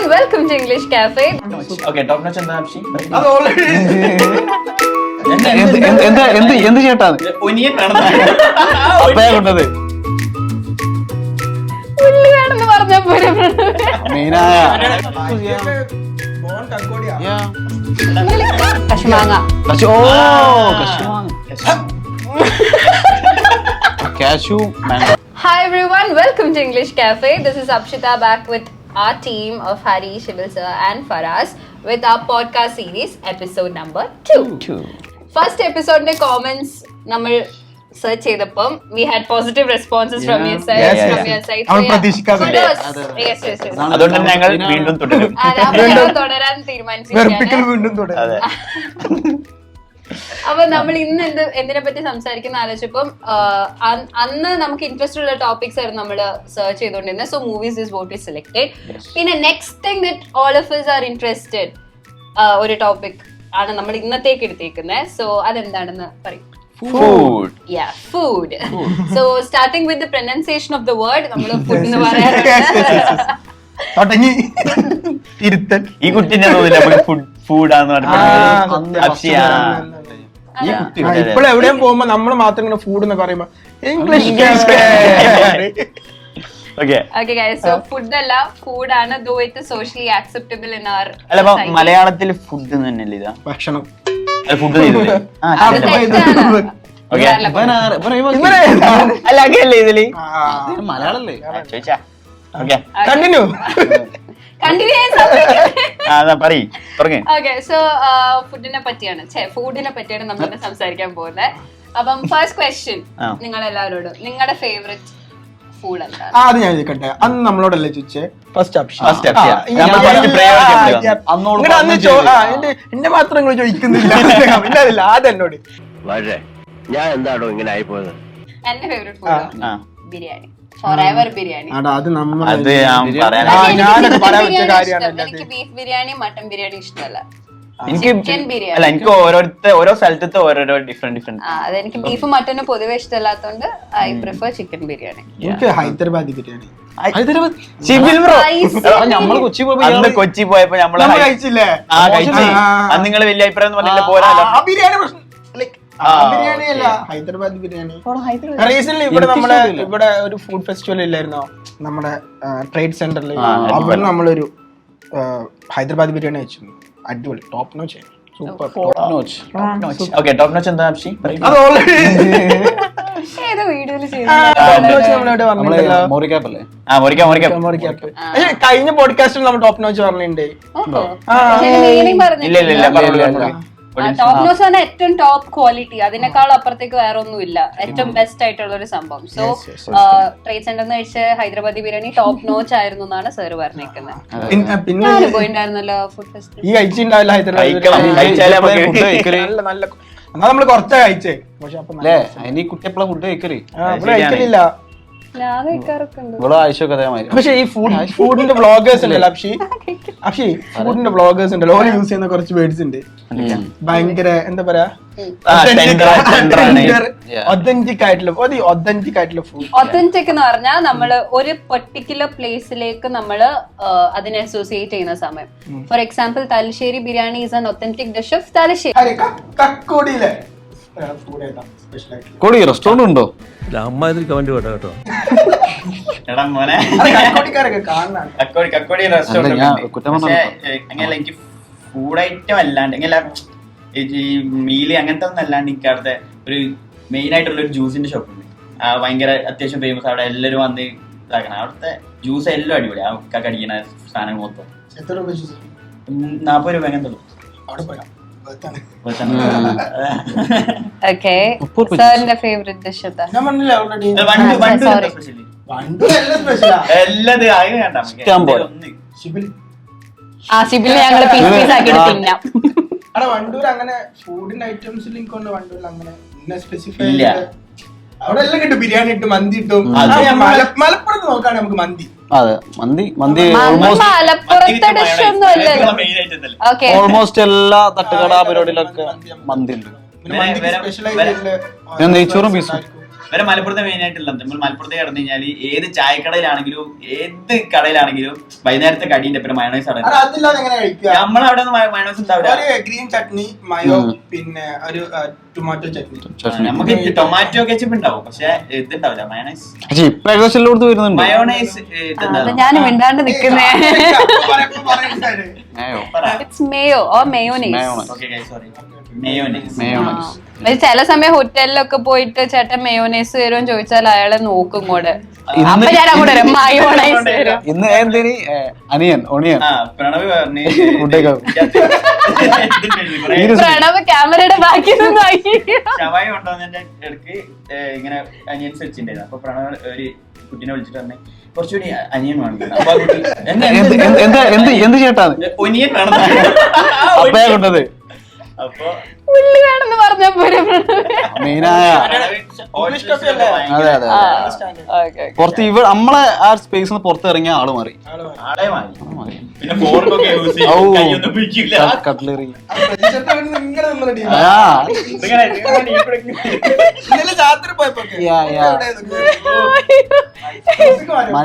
everyone, welcome to English Cafe. Okay top notch എന്താ അപ്ഷി അത് ഓൾറെഡി എന്ത് എന്ത് എന്ത് എന്ത് എന്ത് ചേട്ടാ ഒനിയൻ അപ്പയാ കൊണ്ടത്. ഉള്ളി വേണമെന്ന് പറഞ്ഞാ പോരെ. കക്കോടിയാ കശുമാങ്ങ ഓ കശുവാണ് cashew mango Hi everyone, welcome to English Cafe. This is Apshita back with our team of Hari, Shibil sir and Faraz with our podcast series episode number 2. First എപ്പിസോഡിന്റെ comments നമ്മൾ സെർച്ച് ചെയ്തപ്പം we had positive responses from your side from your side അതുകൊണ്ട് ഞങ്ങൾ വീണ്ടും തുടരും. തുടരാൻ തീരുമാനിച്ചു വീണ്ടും തുടരും. അപ്പൊ നമ്മൾ ഇന്ന് എന്ത് എന്തിനെ പറ്റി സംസാരിക്കുന്ന ആലോചിച്ചപ്പം അന്ന് നമുക്ക് ഇൻട്രസ്റ്റ് ഉള്ള ടോപ്പിക്സ് ആയിരുന്നു നമ്മൾ സെർച്ച് ചെയ്തുകൊണ്ടിരുന്നത്. So movies is what is selected പിന്നെ next thing that all of us are interested ഒരു ടോപ്പിക് ആണ് നമ്മൾ ഇന്നത്തേക്ക് എടുത്തേക്കുന്നത് സോ അതെന്താണെന്ന് പറയും. Food Yeah, food. so starting with the pronunciation of the word, നമ്മൾ ഫുഡ് എന്ന് പറയാറുണ്ട്. തുടങ്ങി. ഇരുത്തൻ ഈ കുട്ടിന്റെ തോന്നില്ല ഫുഡ് ഫുഡാന്ന് ആ ഈ അതാ. കുട്ടി ഇപ്പോൾ എവിടെയും പോകുമ്പോ നമ്മൾ മാത്രം ഇങ്ങനെ ഫുഡ് എന്ന് പറയുമ്പോ ഇംഗ്ലീഷ് മലയാളത്തിൽ ഫുഡ് തന്നെയല്ലേ ഇതാ? ഭക്ഷണം. അല്ല ഫുഡ് അല്ല? ഇതിൽ? മലയാളല്ലേ കണ്ടിന്യൂ So ഫുഡിനെ പറ്റിയാണ്. ഛേ ഫുഡിനെ പറ്റിയാണ് നമ്മൾ സംസാരിക്കാൻ പോകുന്നത് അപ്പം ഫസ്റ്റ് ക്വസ്റ്റ്യൻ നിങ്ങൾ എല്ലാവരോടും നിങ്ങളുടെ ഫേവറേറ്റ് ഫുഡ് എന്താണ് അത് ഞാൻ ചോദിക്കട്ടെ. അന്ന് നമ്മളോടല്ലേ ചോദിച്ചേ? ഫസ്റ്റ് ഓപ്ഷൻ എന്നെ മാത്രം നിങ്ങൾ ചോദിക്കുന്നില്ല. അതെന്നോട് ഞാൻ എന്താണോ ഇങ്ങനെ ആയിപ്പോയത്? എന്റെ ഫേവറേറ്റ് ഫുഡ് ബിരിയാണി. ആടാ അത് നമ്മൾ അത് ഞാൻ പറയാൻ ആ, എനിക്ക് ഞാനത് പറയാൻ വെച്ച കാര്യമാണ് എനിക്ക് ബീഫ് ബിരിയാണി മട്ടൻ ബിരിയാണി ഇഷ്ടമല്ല. എനിക്ക് Chicken ബിരിയാണി. അല്ല എനിക്ക് ഓരോരുത്തർ ഓരോ സ്ഥലത്തെ ഓരോരോ ഡിഫറെന്റ് ഡിഫറെന്റ് ആ, അതെനിക്ക് ബീഫ് മട്ടനും പൊതുവെ ഇഷ്ടമല്ലാത്തോണ്ട് ഐ പ്രിഫർ ചിക്കൻ ബിരിയാണി. എനിക്ക് ഹൈദരാബാദി ബിരിയാണി. ഹൈദരാബാദ്? ബ്രോ. Spicy. എടാ, നമ്മൾ കൊച്ചി പോയപ്പോ അന്ന് ഇയാൾ കൊച്ചി പോയപ്പോൾ നമ്മൾ നമ്മൾ കഴിച്ചില്ലേ? ആ കഴിച്ചു. ആ. അന്ന് നിങ്ങൾ വലിയ അഭിപ്രായം ഒന്നും പറഞ്ഞില്ല ആ ബിരിയാണി പ്രശ്നം ആ, ബിരിയാണി അല്ല ഹൈദരാബാദ് ബിരിയാണി. റീസെന്റ് ഇവിടെ ഇഷ്ടമില്ല. ഇവിടെ ഒരു ഫുഡ് ഫെസ്റ്റിവൽ ഇല്ലായിരുന്നോ? നമ്മുടെ ട്രേഡ് സെന്ററിൽ അവിടെ. നമ്മളൊരു ഹൈദരാബാദ് ബിരിയാണി വെച്ചു. അടിപൊളി top notch super notch. Okay top notch എന്താ അപ്ഷി അത് ഓൾറെഡി ഏതോ വീഡിയോയിൽ ടോപ്പ് നോച്ച് നമ്മളവിടെ നമ്മൾ പറഞ്ഞിട്ടുണ്ടല്ലോ. മോറിക്കാപ്പല്ലേ ആ മുറിക്കാം മുറിക്കാം പക്ഷേ കഴിഞ്ഞ പോഡ്കാസ്റ്റിൽ നമ്മൾ ടോപ്പ് നോച്ച് പറഞ്ഞിട്ടുണ്ട്. മീനിങ് പറഞ്ഞു? ഇല്ല ഇല്ല ഇല്ല ഇല്ല. ടോപ്പ് നോസ് ആണ് ഏറ്റവും ടോപ്പ് ക്വാളിറ്റി അതിനേക്കാൾ അപ്പുറത്തേക്ക് വേറെ ഒന്നുമില്ല. ഏറ്റവും ബെസ്റ്റ് ആയിട്ടുള്ള ഒരു സംഭവം സോ ട്രേഡ് സെന്റർ എന്ന് വെച്ച് ഹൈദരാബാദി ബിരിയാണി ടോപ്പ് നോച്ച് ആയിരുന്നു എന്നാണ് സാർ പറഞ്ഞേക്കുന്നത് പിന്നെ പോയിണ്ടായിരുന്നല്ലോ ഫുഡ് ഈ ഹൈദരാബാദി നമ്മൾ കുറച്ചാ കഴിച്ചേ. പക്ഷെ അപ്പൊ. അതിന് കുട്ടി എപ്പോഴാ ഫുഡ് കഴിക്കൽ? കഴിക്കലില്ല. ഞാൻ കഴിക്കാറൊക്കെ ഉണ്ട് ഇവിടെ ആഴ്ചയൊക്കെ അതേമാതിരി. പക്ഷെ ഈ ഫുഡ് ഫുഡിന്റെ ബ്ലോഗേഴ്സ് ഉണ്ടല്ലോ അക്ഷി അക്ഷി ഫുഡിന്റെ ബ്ലോഗേഴ്സ് ഉണ്ടല്ലോ. ഓരോ യൂസ് ചെയ്യുന്ന കുറച്ച് വേർഡ്സ് ഉണ്ട്. ഭയങ്കര എന്താ പറയാ? ഒതന്റിക് ആയിട്ടുള്ള ഒതന്റിക് ആയിട്ടുള്ള ഫുഡ് എന്ന് പറഞ്ഞാൽ നമ്മൾ ഒരു പെർട്ടിക്കുലർ പ്ലേസിലേക്ക് നമ്മൾ അതിനെ അസോസിയേറ്റ് ചെയ്യുന്ന സമയം. For example Thalassery biryani is an authentic dish of Thalassery. കോടി റെസ്റ്റോറന്റ് ഉണ്ടോ? അമ്മ കമന്റ് കേട്ടോ കേട്ടോ. എടാ മോനെ. കക്കോടി കക്കോടി റെസ്റ്റോറന്റ് അങ്ങനെയല്ല എനിക്ക് ഫുഡ് ഐറ്റം അല്ലാണ്ട് ഈ മീൽ അങ്ങനത്തെ ഒന്നും അല്ലാണ്ട് എനിക്ക് അവിടുത്തെ ഒരു മെയിൻ ആയിട്ടുള്ള ഒരു ജ്യൂസിന്റെ ഷോപ്പ് ഉണ്ട് ആ, ഭയങ്കര അത്യാവശ്യം ഫേമസ് അവിടെ എല്ലാവരും വന്ന് ഇതാക്കണം. അവിടുത്തെ ജ്യൂസ് എല്ലാം അടിപൊളി ആ ഒക്കെ കടിക്കണ സാധനങ്ങൾ മൊത്തം. എത്ര രൂപ ജ്യൂസ് ഉം, നാപ്പത് രൂപ എങ്ങനെ. അവിടെ പോയാ. ഓക്കെ സാറിന്റെ ഫേവറേറ്റ് ഡിഷ് എന്താ? ഞാൻ പറഞ്ഞില്ല ഓൾറെഡി ഇത് വണ്ടു ആ, വണ്ടു sorry. സ്പെഷ്യലി വണ്ടൂരല്ല സ്പെഷ്യലാ എല്ലത് അത് വേണ്ട നമുക്ക്. ഇഷ്ടം പോലെ. ഒന്ന്. ആ സിബിലിനെ ഞങ്ങൾ പീസ് പീസ് ആക്കിയിട്ട് തിന്നാം അവിടെ വണ്ടൂർ അങ്ങനെ ഫുഡിന്റെ ഐറ്റംസിൽ എനിക്കൊണ്ട് വണ്ടൂരിൽ അങ്ങനെ ഇന്ന സ്പെസിഫൈ ഇല്ല. അവിടെ എല്ലാം കിട്ടും ബിരിയാണി ഇട്ടും മന്തി അത് മല- മലപ്പുറത്ത് നോക്കുകയാണെങ്കിൽ നമുക്ക് മന്തി അതെ മന്തി മന്തി ഓൾമോസ്റ്റ് മലപ്പുറത്തെ ഡിഷ് ഒന്നും? ഓക്കെ ഓൾമോസ്റ്റ് എല്ലാ തട്ടുകട പരിപാടിയിലൊക്കെ മന്തി ഉണ്ട് പിന്നെ പിന്നെ നെയ്ച്ചോറും പീസും. ഇവരെ മലപ്പുറത്തെ മെയിൻ ആയിട്ടുള്ള നമ്മൾ മലപ്പുറത്തെ കടന്നു കഴിഞ്ഞാൽ ഏത് ചായക്കടയിലാണെങ്കിലും ഏത് കടയിലാണെങ്കിലും വൈകുന്നേരത്തെ കടീന്റെ പിന്നെ മയണൈസ് ആണ് നമ്മളവിടെ മയണൈസ് ഉണ്ടാവില്ല ഗ്രീൻ ചട്നി മയോ പിന്നെ ഒരു ടൊമാറ്റോ ചട്നി. നമുക്ക് ടൊമാറ്റോ കെച്ചപ്പ് ഉണ്ടാവും പക്ഷെ ഇത് ഉണ്ടാവില്ല മയോണൈസ് ഞാൻ മിണ്ടാണ്ട് mayo mayo or mayonnaise. Okay sorry പക്ഷെ ചില സമയം ഹോട്ടലിലൊക്കെ പോയിട്ട് ചേട്ടൻ മേയോനൈസ് തരുമെന്ന് ചോദിച്ചാൽ അയാളെ നോക്കും കൂടെ ഇന്ന് എന്തിനി? അനിയൻ ഒണിയൻ പ്രണവ് പറഞ്ഞു ഫുഡൊക്കെ. പ്രണവ് ക്യാമറയുടെ ബാക്കി കൊണ്ടുവന്നതിന്റെ ഇടയ്ക്ക് ഇങ്ങനെ അനിയൻ വെച്ചിട്ടുണ്ടായിരുന്നു അപ്പൊ പ്രണവ് ഒരു കുട്ടീനെ വിളിച്ചിട്ട് പറഞ്ഞു കുറച്ചുകൂടി അനിയൻ വേണം. "എന്ത്, ചേട്ടാന്ന് ഒനിയൻ വേണം. കൊണ്ടത്. അപ്പൊ പറഞ്ഞ പോരെ. മെയിനായ അതെ അതെ. പുറത്ത് ഇവ നമ്മളെ ആ സ്പേസിൽ നിന്ന് പുറത്തിറങ്ങിയ ആൾ മാറി. കട്ട്ലറി.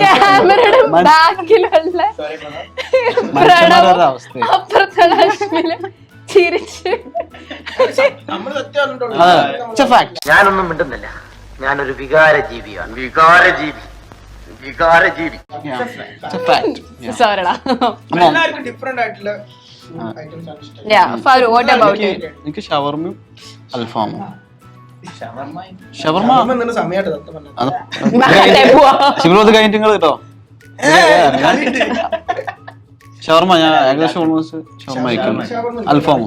ക്യാമറയുടെ ബാക്കിലുള്ള. ചിരിച്ച്. ഞാനൊന്നും മിണ്ടുന്നില്ല. ഞാനൊരു വികാര ജീവിയാണ് വികാര ജീവി വികാര ജീവി സോറടാ എല്ലാവർക്കും ഡിഫറെന്റ് ആയിട്ടുള്ള ഐറ്റംസ് ആണ് ഇഷ്ടം. Yeah Faru what about it എനിക്ക് ഷവർമയും അൽഫാമും? ഷവർമ്മ ഷവർമ ശിവലോത് കഴിഞ്ഞിട്ട് കേട്ടോ. ഷവർമ ഞാൻ ഏകദേശം ഓൾമോസ്റ്റ് ഷവർമ കഴിക്കുന്നു അൽഫാമോ.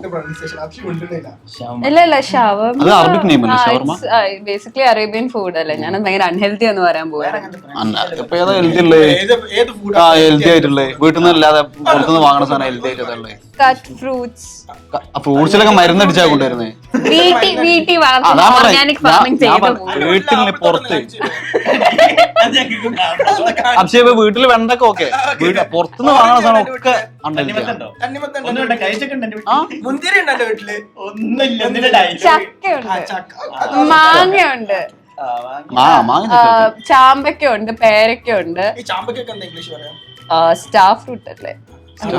ഇല്ല ഇല്ല ഷവർ അത് അറബിക് നെയിം അല്ലേ, ഷവർമ? ബേസിക്കലി അറേബ്യൻ ഫുഡ് അല്ലേ. ഞാൻ ഭയങ്കര അൺഹെൽത്തി എന്ന് പറയാൻ പോവാ. ഹെൽത്തി ഫുഡ് ആ ഹെൽത്തി ആയിട്ടുള്ളേ. വീട്ടിൽ നിന്ന് അല്ലാതെ പുറത്തുനിന്ന് വാങ്ങണ സാധനം ഹെൽത്തി ആയിട്ടുള്ളത് കട്ട് ഫ്രൂട്ട്സ് ഫ്രൂട്ട്സിലൊക്കെ മരുന്നടിച്ചാ കൊണ്ടുവരുന്നേ? വീട്ടിൽ വീട്ടി അതാ വളർത്തുന്ന പറഞ്ഞെ. ഞാൻ- ഫാമിംഗ് ഞാൻ ചെയ്ത പറഞ്ഞെ. പുറത്ത്. അത് വീട്ടിൽ വെണ്ടൊക്കെ ഓക്കെ പുറത്തുനിന്ന് വാങ്ങണ സാധനം ഒക്കെ. മുന്തിരി ഉണ്ട്. എന്റെ വീട്ടിൽ. മാങ്ങയുണ്ട് ആ, പേരക്കുണ്ട് സ്റ്റാർ ഫ്രൂട്ട് അല്ലേ? സ്റ്റാർ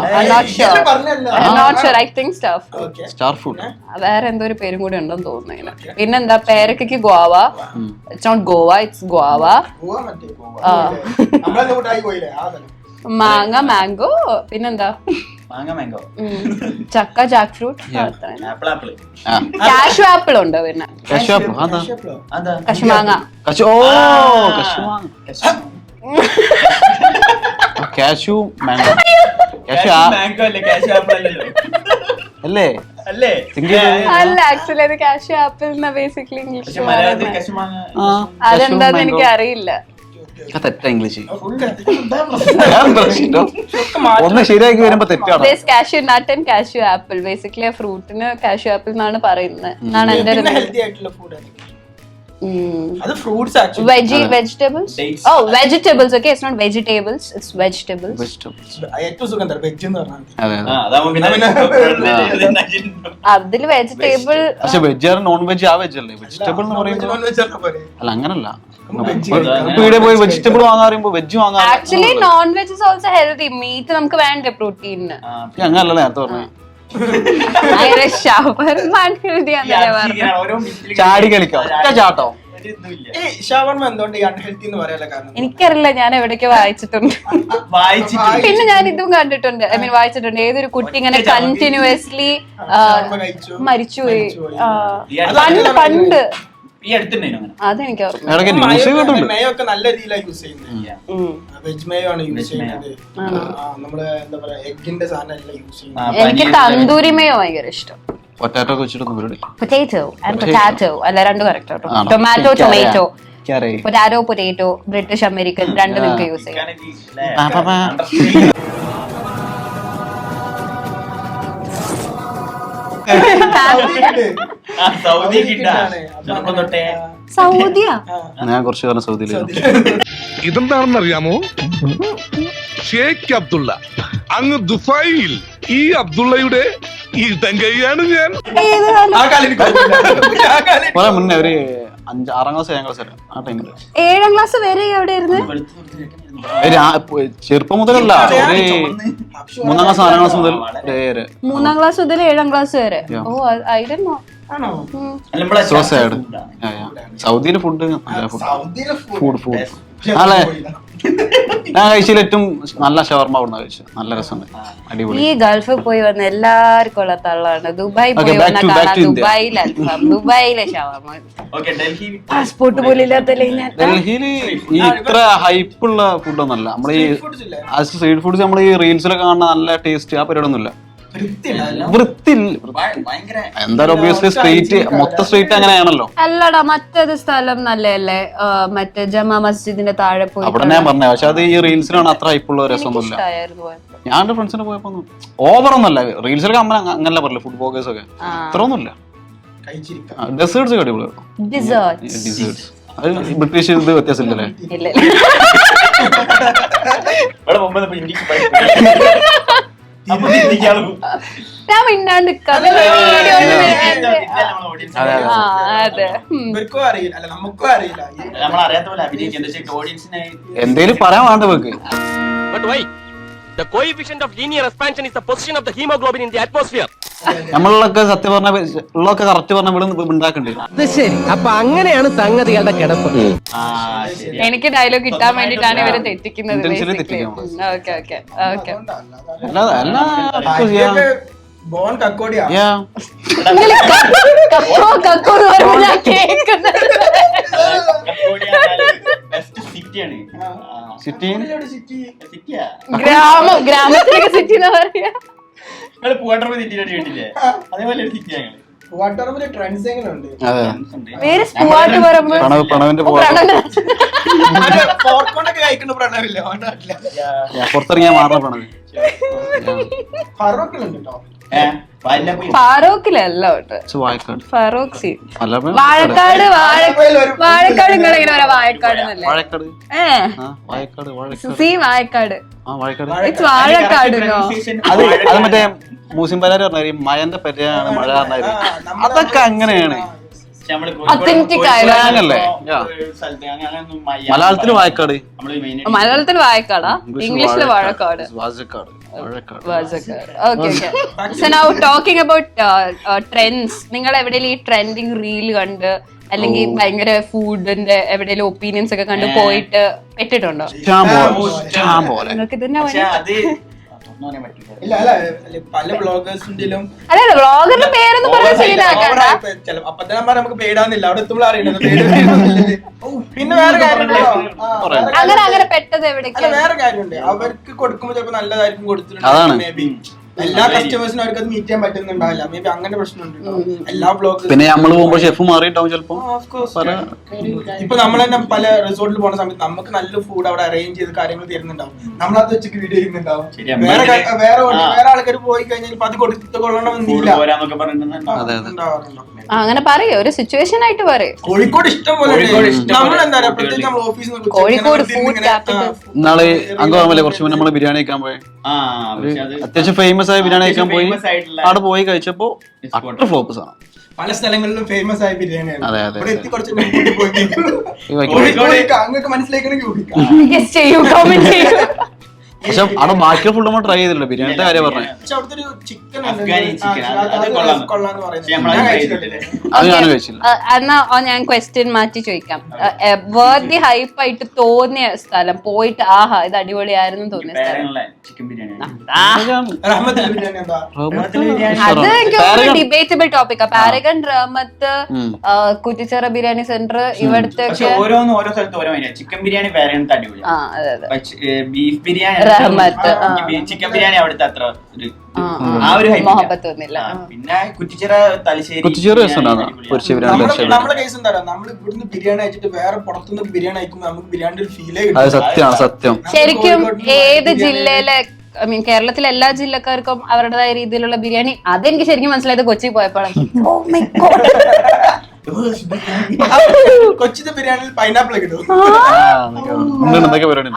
ഓക്കെ വേറെ എന്തോ ഒരു പേരും കൂടി ഉണ്ടെന്ന് തോന്നുന്നു ഇതിന്. പിന്നെന്താ പേരക്കയ്ക്ക് guava. It's not guava. It's guava. മാങ്ങ മാംഗോ പിന്നെന്താ? മാങ്ങ മാംഗോ. ചക്ക ജാക്ക് ഫ്രൂട്ട് കാഷു ആപ്പിൾ ഉണ്ട് പിന്നെ. കശുമാങ്ങ കശു മാങ്ങോ. കശു മാങ്ങ. ആ അല്ലേ? ആപ്പിൾ ആക്ച്വലി അത് കാഷു ആപ്പിൾ എന്നാ ബേസിക്കലി ഇംഗ്ലീഷ് ആ അതെന്താന്ന് എനിക്ക് അറിയില്ല തെറ്റാ ഇംഗ്ലീഷ് ഫുൾ ഒന്ന് ശരിയാക്കി വരുമ്പോ തെറ്റാണ്? There's cashew nut and cashew apple. Basically, a fruit ന് cashew apple എന്നാണ് പറയുന്നത്. എന്നാണ് എന്റെ ഒരു അത് fruits actually vegetables? Dates. Oh, vegetables. Okay, it's not vegetables. It's vegetables. Vegetables. ഏറ്റവും സുഖം എന്താ? വെജ് എന്ന് പറഞ്ഞാൽ അതിൽ വെജിറ്റബിൾ പക്ഷെ വെജ് ആണ് നോൺ വെജ് ആ വെജ് അല്ലേ? വെജിറ്റബിൾ എന്ന് പറയുമ്പോൾ. അല്ല അങ്ങനല്ല. ഇവിടെ പോയി വെജിറ്റബിൾ വാങ്ങാൻ പറയുമ്പോ വെജ് വാങ്ങാൻ actually non veg is also healthy meat നമുക്ക് വേണ്ടേ പ്രോട്ടീനിന് അങ്ങനല്ല നേരത്തെ പറഞ്ഞത്. ചാടി കളിക്കാം. ചാട്ടോ? ഈ ഷവർമ എന്തുകൊണ്ട് ഈ അൺഹെൽത്തി എന്ന് പറയാനുള്ള കാരണം? എനിക്കറിയില്ല ഞാൻ എവിടേക്കോ വായിച്ചിട്ടുണ്ട്. വായിച്ചിട്ട് പിന്നെ ഞാൻ ഇതും കണ്ടിട്ടുണ്ട്. ഐ മീൻ വായിച്ചിട്ടുണ്ട്. ഏതൊരു കുട്ടി ഇങ്ങനെ കണ്ടിന്യൂസ്ലി മരിച്ചുപോയി. പണ്ട് പണ്ട്. ഈ അടുത്തുണ്ടായിരുന്നു അങ്ങനെ. അതെനിക്ക് ഓർമ്മ ഇടയ്ക്ക് ന്യൂസ് കേട്ടിട്ടുണ്ട്. മേയോ ഒക്കെ നല്ല രീതിയിലാണ് യൂസ് ചെയ്യുന്നത്. ഉം. വെജ് മേയോ ആണ് യൂസ് Veg mayo. ചെയ്യുന്നത്. ആ, നമ്മൾ എന്താ പറയാ എഗിന്റെ സാധനം എല്ലാം യൂസ് ആ, ചെയ്യുന്നത് എനിക്ക് പനീർ തന്തൂരിമയോ ഭയങ്കര ഇഷ്ടം. പൊറ്റാറ്റോ ഒക്കെ വെച്ചിട്ടൊന്നും പരിപാടി പൊറ്റേറ്റോ ആൻഡ് പൊറ്റാറ്റോ അല്ല രണ്ട് കറക്റ്റ് കേട്ടോ ആണോ? ടൊമാറ്റോ. ടൊമാറ്റോ എനിക്കറിയാം. പൊറ്റാറ്റോ പൊറ്റേറ്റോ ബ്രിട്ടീഷ് അമേരിക്കൻ രണ്ടും നിങ്ങൾക്ക് യൂസ് ചെയ്യാം. സൗദി കിട്ടാ. ചെറുപ്പം തൊട്ടേ. സൗദിയാ? ഞാൻ കുറച്ച് കാലം സൗദിയിലായിരുന്നു ഇതെന്താണെന്നറിയാമോ? ഷേഖ് അബ്ദുള്ള. അങ്ങ് ദുബായിൽ ഈ അബ്ദുള്ളയുടെ ഈ തങ്കയാണ് ഞാൻ മുന്നേ ഒരു അഞ്ച് ആറാം ക്ലാസ് ഏഴാം ക്ലാസ് വരെ ആ ടൈമിൽ ഏഴാം ക്ലാസ് വരെ എവിടെയായിരുന്നു ഇരുന്ന് ചെറുപ്പം മുതലല്ല ഒരു മൂന്നാം ക്ലാസ് നാലാം ക്ലാസ് മുതൽ മൂന്നാം ക്ലാസ് മുതൽ ഏഴാം ക്ലാസ് വരെ. ഓ ഐ ഡോ നോ ആണോ സോ സാഡ് സൗദിയിലെ ഫുഡ് നല്ല ഫുഡ് സൗദിയിലെ ഫുഡ് അല്ലേ. ഞാൻ കഴിച്ചതിൽ ഏറ്റവും നല്ല ഷവർമ അവിടുന്ന് കഴിച്ചു നല്ല രസമുണ്ട്. അടിപൊളി. ഈ ഗൾഫിൽ പോയി വന്ന എല്ലാവർക്കും ഉള്ള തള്ളാണ്. ദുബായ് Okay, പോയി back വന്ന to- back കാണാം to India. ദുബായിൽ അൽഫാം. ദുബായിലെ ഷവർമ. ഓക്കെ ഡൽഹി പാസ്പോർട്ട് പോലും ഇല്ലാത്തല്ലേ ഞാൻ. ഡൽഹിയിൽ ഈ ഇത്ര ഹൈപ്പുള്ള ഫുഡൊന്നല്ല നമ്മൾ ഈ ഇല്ലേ? സ്ട്രീറ്റ് ഫുഡ്സ് നമ്മൾ ഈ റീൽസിലൊക്കെ കാണുന്ന നല്ല ടേസ്റ്റ് ആ പരിപാടിയൊന്നുമില്ല. വൃത്തി ഭയങ്കര എന്തായാലും ഒബിയസ്ലി സ്ട്രീറ്റ് മൊത്തം സ്ട്രീറ്റ് അങ്ങനെയാണല്ലോ. അല്ലടാ മറ്റേത് സ്ഥലം നല്ലല്ലേ മറ്റേ ജമാ മസ്ജിദിന്റെ താഴെ പോയി അവിടെ ഞാൻ പറഞ്ഞത് പക്ഷെ അത് ഈ റീൽസിലാണ് അത്ര രസമൊന്നുമില്ല. പോയപ്പോ. ഞാൻ എന്റെ ഫ്രണ്ട്സിനെ പോയപ്പോ ഓവർ ഒന്നല്ല റീൽസിലൊക്കെ അമ്മ അങ്ങനല്ല പറഞ്ഞു ഫുഡ് ബോഗേഴ്സ് ഒക്കെ. അത്ര ഒന്നുമില്ല. ഡെസേർട്സ് ഒക്കെ അടിപൊളിയായിരുന്നു. ഡെസേർട്സ് അത് ബ്രിട്ടീഷ് ഇത് വ്യത്യാസമില്ലല്ലേ? ഇവിടെ മുമ്പ് ഇന്ത്യയ്ക്ക് ഞാൻ മിണ്ടാണ്ട് നിക്കാം. വീഡിയോ ഒന്നും അതെ, അതെ. ആ അതെ ഉം. അറിയില്ല നമുക്കും അറിയില്ല നമ്മൾ അറിയാത്ത പോലെ അഭിനയിക്കും എന്താ ഓഡിയൻസിനെ എന്തേലും പറയാൻ വേണ്ട വെക്ക്? The coefficient of linear expansion is the position of the hemoglobin in the atmosphere. നമ്മളൊക്കെ സത്യം പറഞ്ഞ ഉള്ളൊക്കെ കറക്റ്റ് പറഞ്ഞ ഇവിടെ ഉണ്ടാക്കണ്ടേ അത് ശരി. അപ്പൊ അങ്ങനെയാണ് സംഗതികളുടെ കിടപ്പ്. എനിക്ക് ഡയലോഗ് കിട്ടാൻ വേണ്ടിട്ടാണ് ഇവർ തെറ്റിക്കുന്നത് Intentionally തെറ്റിക്കാൻ ഓക്കെ ഓക്കെ ഓക്കെ അല്ലാതെ എല്ലാ ആർക്കും ചെയ്യാം. ബോൺ കക്കോടിയാ. Yeah. കക്കോ കക്കോ എന്ന് പറയുമ്പോ ഞാൻ സിറ്റിയാ? ഗ്രാമം ഗ്രാമത്തിലൊക്കെ സിറ്റി എന്ന് പറയാ. പൂവാട്ടർമ സിറ്റിയിലോട്ട് കേട്ടില്ലേ? അതേപോലെ ഒരു സിറ്റി ഞങ്ങൾ. ട്രെൻഡ്സ് അതെ. പ്രണവ് പ്രണവിന്റെ കഴിക്കുന്ന പ്രണവില്ല? പുറത്തിറങ്ങിയാ മാറണം പ്രണവ്. ഫറോക്കിലുണ്ട് കേട്ടോ ഫാറൂഖിലല്ല ഫാറൂഖ്. വാഴക്കാട് വാഴക്കാട് നിങ്ങൾ ഇങ്ങനെ പറയാ വാഴക്കാട് സി വാഴക്കാട്. വാഴക്കാട്. അത് അത് മറ്റേ മൂസിം പരാരി മഴന്റെ പെരയാണ് മഴ അതൊക്കെ അങ്ങനെയാണ്. മലയാളത്തിൽ വായക്കാട്. മലയാളത്തിൽ വായക്കാടാ? ഇംഗ്ലീഷിൽ Vazhakkad. Vazhakkad. So now talking about trends നിങ്ങൾ എവിടെയെങ്കിലും ഈ ട്രെൻഡിങ് റീൽ കണ്ട് അല്ലെങ്കിൽ ഭയങ്കര ഫുഡിന്റെ എവിടെയെങ്കിലും ഒപ്പീനിയൻസ് ഒക്കെ കണ്ട് പോയിട്ട് പെട്ടിട്ടുണ്ടോ? നിങ്ങൾക്ക് ഇതന്നെ ഇല്ല അല്ല അല്ല, പല ബ്ലോഗേഴ്സിന്റെയും അല്ല ബ്ലോഗറിന്റെ പേരൊന്നും പറഞ്ഞ സീനാക്കണ്ട അപ്പൊ തന്നെ പറഞ്ഞ നമുക്ക് പേടാന്നില്ല അവിടെ എത്തുമ്പോൾ അറിയണത് പേര് പിന്നെ വേറെ കാര്യമുണ്ടോ? അങ്ങനെ അങ്ങനെ. പെട്ടത് വേറെ കാര്യമുണ്ട്. അവർക്ക് കൊടുക്കുമ്പോൾ ചിലപ്പോൾ നല്ലതായിരിക്കും. കൊടുത്തിട്ടുണ്ട് മേ ബി എല്ലാ കസ്റ്റമേഴ്സിനും അവർക്ക് അത് മീറ്റ് ചെയ്യാൻ പറ്റുന്നുണ്ടാവില്ല. മേ ബി അങ്ങനെ പ്രശ്നമുണ്ട്. എല്ലാ ബ്ലോക്ക് പിന്നെ നമ്മൾ പോകുമ്പോ ഷെഫ് മാറിയിട്ടാവും ചിലപ്പോ. ഇപ്പൊ നമ്മൾ തന്നെ പല റിസോർട്ടിൽ പോണ സമയത്ത് നമുക്ക് നല്ല ഫുഡ് അവിടെ അറേഞ്ച് ചെയ്ത് കാര്യങ്ങൾ തരുന്നുണ്ടാവും. നമ്മളത് വെച്ചിട്ട് വീഡിയോ ചെയ്യുന്നുണ്ടാവും. വേറെ വേറെ വേറെ ആൾക്കാർ പോയി കഴിഞ്ഞാൽ ഇപ്പൊ അത് കൊടുത്ത് കൊള്ളണമെന്നില്ല. ഉണ്ടാവാറുണ്ടോ? അങ്ങനെ പറയൂ. ഒരു സിറ്റുവേഷൻ ആയിട്ട് പറയൂ. കോഴിക്കോട് ഇഷ്ടം പോലെ കോഴിക്കോട് ഫുഡ്. ഇന്നാൾ അങ്ങ് ഓർമ്മല്ലേ കുറച്ച് മുന്നേ നമ്മൾ ബിരിയാണി കഴിക്കാൻ പോയി. അത്യാവശ്യം ഫേമസ് ആയ ബിരിയാണി കഴിക്കാൻ പോയി. അവിടെ പോയി കഴിച്ചപ്പോ അത്ര ഫ്ലോപ്സ് ആണ്. പല സ്ഥലങ്ങളിലും ഫേമസ് ആയ ബിരിയാണിയാണ്. മനസ്സിലാക്കണമെങ്കിൽ പക്ഷെ അവിടെ ബാക്കി ഫുഡ് നമ്മൾ ട്രൈ ചെയ്തിട്ടില്ല ബിരിയാണിന്റെ കാര്യം പറഞ്ഞു. പക്ഷെ അവിടുത്തെ ഒരു ചിക്കൻ അഫ്ഗാനി chicken, അത് കൊള്ളാം. കൊള്ളാന്ന് പറയുന്നത്. ഞാൻ അത് കഴിച്ചില്ല ആ, എന്നാ ആ, ഞാൻ ക്വസ്റ്റ്യൻ മാറ്റി ചോദിക്കാം. വേർതി ഹൈപ്പായിട്ട് തോന്നിയ സ്ഥലം പോയിട്ട് ആഹാ ഇത് അടിപൊളിയായിരുന്നു തോന്നിയ സ്ഥലം. ചിക്കൻ ബിരിയാണി. ആ, റഹ്മത്തിന്റെ ബിരിയാണി എന്താ? അത് എനിക്ക്. ഡിബേറ്റബിൾ ടോപ്പിക്കാ പാരഗൺ റഹ്മത്ത് ഉം. ആ, കുറ്റിച്ചിറ ബിരിയാണി സെന്റർ ഇവിടുത്തെ പക്ഷെ ഓരോന്നും ഓരോ സ്ഥലത്ത് ഓരോ ചിക്കൻ ബിരിയാണി പേരൻത്ത് അടിപൊളി. ആ അതെ അതെ. ബീഫ് ബിരിയാണി റഹ്മത്ത്. ചിക്കൻ ബിരിയാണി അവിടുത്തെ അത്ര ഒരു ആ, ഒരു. മൊഹബത്ത് ഒന്നുമില്ല പിന്നെ കുറ്റിച്ചിറ തലശ്ശേരി കുറ്റിച്ചോറ് നമ്മൾ കേസ് എന്താ നമ്മൾ ഇവിടുന്ന് ബിരിയാണി അയച്ചിട്ട് വേറെ പുറത്തുനിന്ന് ബിരിയാണി അയക്കുമ്പോൾ നമുക്ക് ബിരിയാണി ഒരു ഫീലേ അത് സത്യമാണ് സത്യം. ശരിക്കും ഏത് ജില്ലയിലെ ഐ മീൻ കേരളത്തിലെ എല്ലാ ജില്ലക്കാർക്കും അവരുടേതായ രീതിയിലുള്ള ബിരിയാണി. അതെനിക്ക് ശരിക്കും മനസ്സിലായത് കൊച്ചി പോയപ്പോഴാണ്. Oh. കൊച്ചിന്റെ ബിരിയാണിയിൽ പൈനാപ്പിൾ കിട്ടും എന്തൊക്കെ പരിപാടി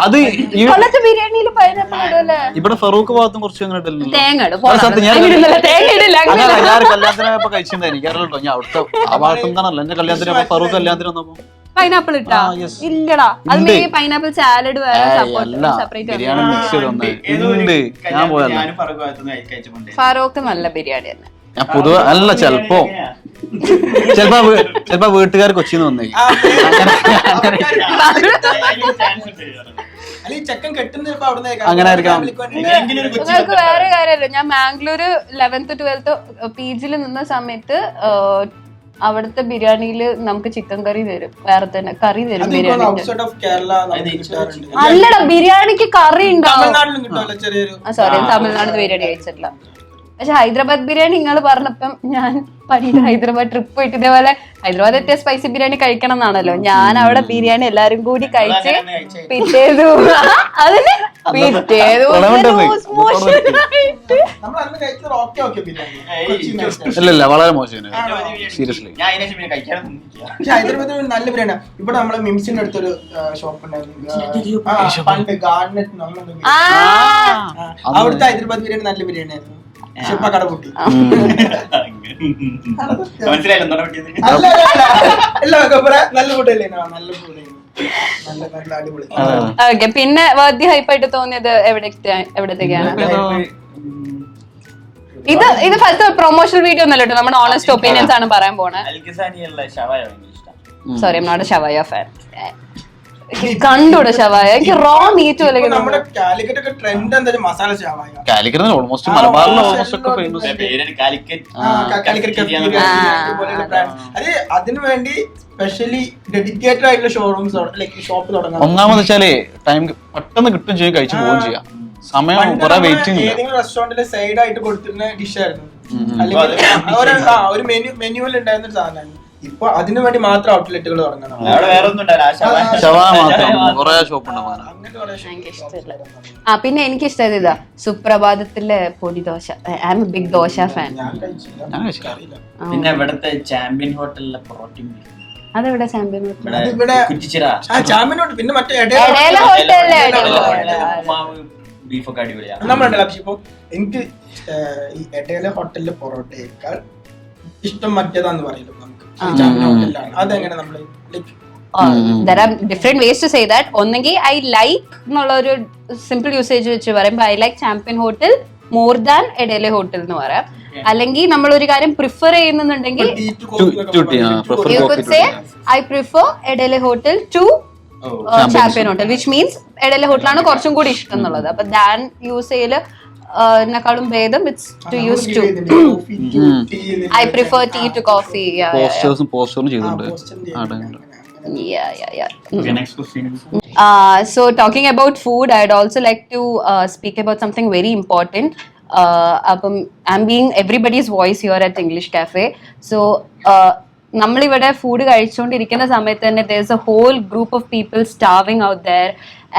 അത് ഈ കൊല്ലത്ത് ബിരിയാണിയിൽ പൈനാപ്പിൾ ഇവിടെ ഫറൂഖ് ഭാഗത്തും കുറച്ച് അങ്ങനെ. തേങ്ങ ഇടും. ആ സത്യം, ഞാൻ- അങ്ങനെ ഇടുന്നില്ല, തേങ്ങ ഇടില്ല അങ്ങനെ അങ്ങനെ ഞാൻ കല്യാണത്തിന് പോയപ്പോ കഴിച്ചിട്ടുണ്ട് എനിക്കറിയില്ലോ ഞാൻ അവിടുത്തെ ആ ഭാഗത്ത് എന്താണല്ലോ എന്റെ കല്യാണത്തിന് ഫറൂഖ് കല്യാണത്തിന് വന്നപ്പോ. പൈനാപ്പിൾ ഇട്ടാ? ആ, yes. ഇല്ലടാ. അത് ഉണ്ട്. മേ പൈനാപ്പിൾ സാലഡ് വേറെ ഏയ്, അല്ല. സെപ്പറേറ്റ് ബിരിയാണി മിക്സ് ചെയ്ത് ഉണ്ട്. ഞാൻ പോയല്ലോ ഫാറൂഖ് നല്ല ബിരിയാണി തന്നെ. ഞാൻ പൊതുവെ അല്ല ചെലപ്പോ. ചെലപ്പോ ചെലപ്പോ വീട്ടുകാർ കൊച്ചിന്ന് വന്നേ. അങ്ങനെ ആയിരിക്കാം. നിങ്ങൾക്ക് വേറെ കാര്യമല്ല. ഞാൻ മാംഗ്ലൂര് ലെവൻത്ത് ട്വൽത്ത് പി ജിയിൽ നിന്ന സമയത്ത് അവിടുത്തെ ബിരിയാണിയിൽ നമുക്ക് ചിക്കൻ കറി തരും. വേറെ തന്നെ കറി തരും ബിരിയാണി ഔട്ട്സൈഡ് ഓഫ് കേരള നമുക്ക് കിട്ടാറുണ്ട്. അല്ലടാ ബിരിയാണിക്ക് കറി ഉണ്ടാവും. തമിഴ്നാട്ടിലും കിട്ടുമല്ലോ ചെറിയൊരു സോറി തമിഴ്നാട് ബിരിയാണി കഴിച്ചിട്ടില്ല. പക്ഷെ ഹൈദരാബാദ് ബിരിയാണി നിങ്ങൾ പറഞ്ഞപ്പം ഞാൻ പണ്ട് ഹൈദരാബാദ് ട്രിപ്പ് പോയിട്ട് ഇതേപോലെ ഹൈദരാബാദ് എത്തിയ സ്പൈസി ബിരിയാണി കഴിക്കണം എന്നാണല്ലോ ഞാൻ അവിടെ ബിരിയാണി എല്ലാരും കൂടി കഴിച്ച് പിറ്റേതു അതിന് പിറ്റേതു. ഇല്ല ഇല്ല വളരെ മോശം സീരിയസ്ലി. ഹൈദരാബാദിൽ നല്ല ബിരിയാണി ഇവിടെ നമ്മളെ മിംസിന്റെ അടുത്തൊരു ഷോപ്പ് ഉണ്ടായിരുന്നു. പണ്ട് ഗാർഡനറ്റ് അവിടുത്തെ ഹൈദരാബാദ് ബിരിയാണി നല്ല ബിരിയാണി ആയിരുന്നു പക്ഷെ ഇപ്പൊ കട പൊട്ടി മനസ്സിലായില്ല എന്താണ് പറ്റിയത്? അല്ല അല്ല, അല്ല. അല്ല? നല്ല നല്ല ഫുഡായിരുന്നു നല്ല നല്ല അടിപൊളി. ഓക്കെ പിന്നെ വാദ്യ ഹൈപ്പായിട്ട് തോന്നിയത് എവിടെ എവിടത്തേക്കാണ്? ഇത് ഇത് ഫസ്റ്റ് പ്രൊമോഷണൽ വീഡിയോ ഒന്നല്ല കേട്ടോ നമ്മുടെ ഓണസ്റ്റ് ഒപ്പീനിയൻസ് ആണ് പറയാൻ പോണേ. അൽഗസാനിയുള്ള ഷവായ ഭയങ്കര ഇഷ്ടം. സോറി എം നോട്ട് ഷവായ ഫാൻ കണ്ടൂടെ ഷവായ? എനിക്ക് റോ മീറ്റ് ഇപ്പൊ നമ്മുടെ പോലെ കാലിക്കറ്റ് ഒക്കെ ട്രെൻഡ് എന്താ മസാല കാലിക്കറ്റ്. ഓൾമോസ്റ്റ് മലബാറിൽ ഓൾമോസ്റ്റ് ഒക്കെ ഫേമസ്. അത്. അതിനു വേണ്ടി സ്പെഷ്യലി ഡെഡിക്കേറ്റഡ് ആയിട്ടുള്ള ഷോറൂംസ് ലൈക്ക് ഷോപ്പ് തുടങ്ങാം ഒന്നാമത് വെച്ചാൽ ടൈം പെട്ടെന്ന് കിട്ടും ചെയ്യും കഴിച്ചു പോവുകയും ചെയ്യാം. സമയം കുറെ വെയിറ്റിംഗ് ഇല്ല. ഏതെങ്കിലും റെസ്റ്റോറന്റിൽ സൈഡ് ആയിട്ട് കൊടുത്തിരുന്ന ഡിഷായിരുന്നു അല്ലെങ്കിൽ ഒരു- മെനു മെനുവിൽ ഉണ്ടായിരുന്ന ഒരു സാധനമാണ് ഇപ്പൊ അതിനു വേണ്ടി മാത്രം ഔട്ട്ലെറ്റുകൾ ആ പിന്നെ എനിക്ക് ഇഷ്ടമായത് ഇതാ സുപ്രഭാതത്തിലെ പൊടി dosa. I'm big dosa fan ഞാൻ കഴിച്ചില്ല. ഞാൻ കഴിച്ചില്ല. അറിയില്ല പിന്നെ ഇവിടുത്തെ ചാമ്പ്യൻ ഹോട്ടലിലെ പൊറോട്ടയും അതെവിടെ ചാമ്പ്യൻ ഹോട്ടൽ? പിന്നെ മറ്റേ ഇടയിലെ ഇടയിലെ ഹോട്ടലിലെ ഉപ്പുമാവ് ബീഫൊക്കെ അടിപൊളിയാണ് നമ്മളുണ്ടല്ലോ പക്ഷെ ഇപ്പൊ എനിക്ക് ഈ ഇടയിലെ ഹോട്ടലിലെ പൊറോട്ടയേക്കാൾ ഇഷ്ടം മറ്റേതാന്ന് പറയല്ലോ. അതെങ്ങനെ different ways to say that ഒന്നെങ്കിൽ ഐ ലൈക്ക് എന്നുള്ള ഒരു സിമ്പിൾ യൂസേജ് വെച്ച് പറയുമ്പോൾ I like Champion hotel more than Edele hotel എന്ന് പറയാം. അല്ലെങ്കിൽ നമ്മൾ ഒരു കാര്യം പ്രിഫർ ചെയ്യുന്നുണ്ടെങ്കിൽ I prefer Edele hotel to. Champion hotel which means Edele ഹോട്ടലാണ് കുറച്ചും കൂടി ഇഷ്ടം എന്നുള്ളത്. അപ്പൊ ദാൻ യൂസ് ചെയ്യൽ എന്നെക്കാളും ഭേദം it's to use to I prefer tea to coffee പോസ്റ്റേഴ്സും പോസ്റ്ററും ചെയ്തിട്ടുണ്ട് Uh, about food, I'd also like to uh, speak about something very important. Uh, അപ്പം I'm being everybody's voice here at English Cafe. So uh, നമ്മളിവിടെ food കഴിച്ചുകൊണ്ടിരിക്കുന്ന സമയത്ത് തന്നെ there's a whole group of people starving out there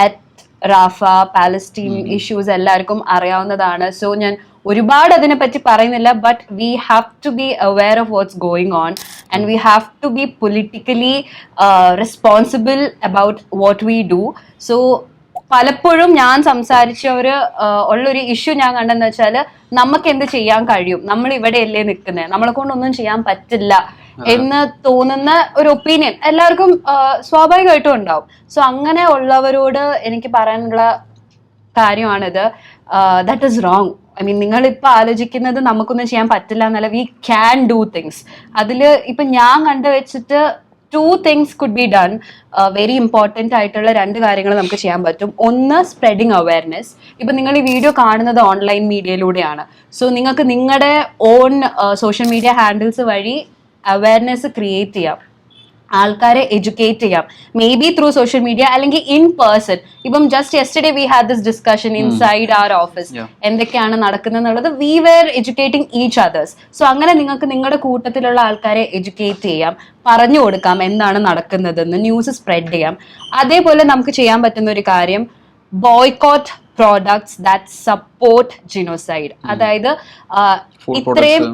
at Rafah Palestine issues എല്ലാവർക്കും അറിയാവുന്നതാണ്. So ഞാൻ ഒരുപാട് അതിനെ പറ്റി പറയുന്നില്ല but we have to be aware of what's going on and we have to be politically responsible about what we do so പലപ്പോഴും ഞാൻ സംസാരിച്ച ഒരു ഉള്ളൊരു ഇഷ്യൂ ഞാൻ കണ്ടെന്ന് വെച്ചാൽ നമുക്ക് എന്ത് ചെയ്യാൻ കഴിയും? നമ്മൾ ഇവിടെയല്ലേ നിൽക്കുന്നത് നമ്മളെ കൊണ്ടൊന്നും ചെയ്യാൻ പറ്റില്ല. എന്ന് തോന്നുന്ന ഒരു ഒപ്പീനിയൻ എല്ലാവർക്കും സ്വാഭാവികമായിട്ടും ഉണ്ടാവും. സോ അങ്ങനെ ഉള്ളവരോട് എനിക്ക് പറയാനുള്ള കാര്യമാണിത്. That is wrong I mean നിങ്ങൾ ഇപ്പൊ ആലോചിക്കുന്നത് നമുക്കൊന്നും ചെയ്യാൻ പറ്റില്ല എന്നല്ല. വി ക്യാൻ ഡു തിങ്സ് അതിൽ ഇപ്പൊ ഞാൻ കണ്ടുവച്ചിട്ട് two things could be done very important ആയിട്ടുള്ള രണ്ട് കാര്യങ്ങൾ നമുക്ക് ചെയ്യാൻ പറ്റും. ഒന്ന് സ്പ്രെഡിങ് അവയർനെസ് ഇപ്പം നിങ്ങൾ ഈ വീഡിയോ കാണുന്നത് ഓൺലൈൻ മീഡിയയിലൂടെയാണ് സോ നിങ്ങൾക്ക് നിങ്ങളുടെ ഓൺ സോഷ്യൽ മീഡിയ ഹാൻഡിൽസ് വഴി അവയർനെസ് ക്രിയേറ്റ് ചെയ്യാം. ആൾക്കാരെ എഡ്യൂക്കേറ്റ് ചെയ്യാം. May be through social media അല്ലെങ്കിൽ ഇൻ പേഴ്സൺ ഇപ്പം just yesterday we had this discussion inside our office. എന്തൊക്കെയാണ് നടക്കുന്നത് എന്നുള്ളത് we were educating each others so അങ്ങനെ നിങ്ങൾക്ക് നിങ്ങളുടെ കൂട്ടത്തിലുള്ള ആൾക്കാരെ എഡ്യൂക്കേറ്റ് ചെയ്യാം. പറഞ്ഞു കൊടുക്കാം എന്താണ് നടക്കുന്നതെന്ന് ന്യൂസ് സ്പ്രെഡ് ചെയ്യാം. അതേപോലെ നമുക്ക് ചെയ്യാൻ പറ്റുന്ന ഒരു കാര്യം boycott products that support genocide അതായത് ഇത്രയും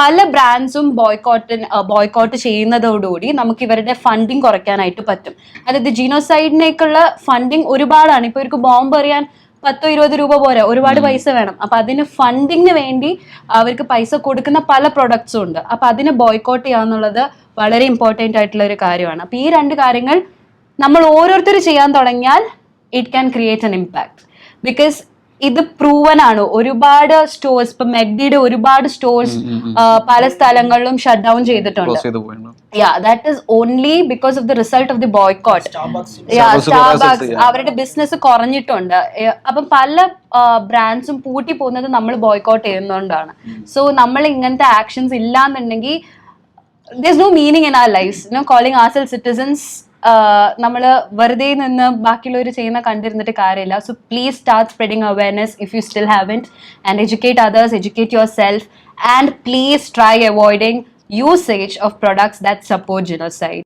പല ബ്രാൻഡ്സും ബോയ്ക്കോട്ടിന് ബോയ്ക്കോട്ട് ചെയ്യുന്നതോടുകൂടി നമുക്ക് ഇവരുടെ ഫണ്ടിങ് കുറയ്ക്കാനായിട്ട് പറ്റും. അതായത് ജിനോസൈഡിനേക്കുള്ള ഫണ്ടിങ് ഒരുപാടാണ്. ഇപ്പൊ ഇവർക്ക് ബോംബ് എറിയാൻ പത്തോ ഇരുപത് രൂപ പോരാ. ഒരുപാട് പൈസ വേണം. അപ്പൊ അതിന് ഫണ്ടിങ്ങിന് വേണ്ടി അവർക്ക് പൈസ കൊടുക്കുന്ന പല പ്രൊഡക്ട്സും ഉണ്ട്. അപ്പൊ അതിന് ബോയ്ക്കോട്ട് ചെയ്യാന്നുള്ളത് വളരെ ഇമ്പോർട്ടന്റ് ആയിട്ടുള്ള ഒരു കാര്യമാണ്. അപ്പൊ ഈ രണ്ട് കാര്യങ്ങൾ നമ്മൾ ഓരോരുത്തർ ചെയ്യാൻ തുടങ്ങിയാൽ it can create an impact because ഇത് പ്രൂവൻ ആണ്. ഒരുപാട് സ്റ്റോഴ്സ് ഇപ്പൊ മെഗ്ഡിയുടെ ഒരുപാട് സ്റ്റോഴ്സ് പല സ്ഥലങ്ങളിലും ഷട്ട് ഡൗൺ ചെയ്തിട്ടുണ്ട്. Yeah that is only because of the result of the boycott Starbucks അവരുടെ ബിസിനസ് കുറഞ്ഞിട്ടുണ്ട്. അപ്പം പല ബ്രാൻഡ്സും പൂട്ടി പോകുന്നത് നമ്മൾ ബോയ്ക്കോട്ട് ചെയ്യുന്നതുകൊണ്ടാണ് സോ നമ്മൾ ഇങ്ങനത്തെ ആക്ഷൻസ് ഇല്ലാന്നുണ്ടെങ്കിൽ this no meaning in our life no calling as citizens നമ്മൾ വെറുതെ നിന്ന് ബാക്കിയുള്ളവർ ചെയ്യുന്ന കണ്ടിരുന്നിട്ട് കാര്യമില്ല. So please start spreading awareness if you still haven't and educate others educate yourself and please try avoiding usage of products that support genocide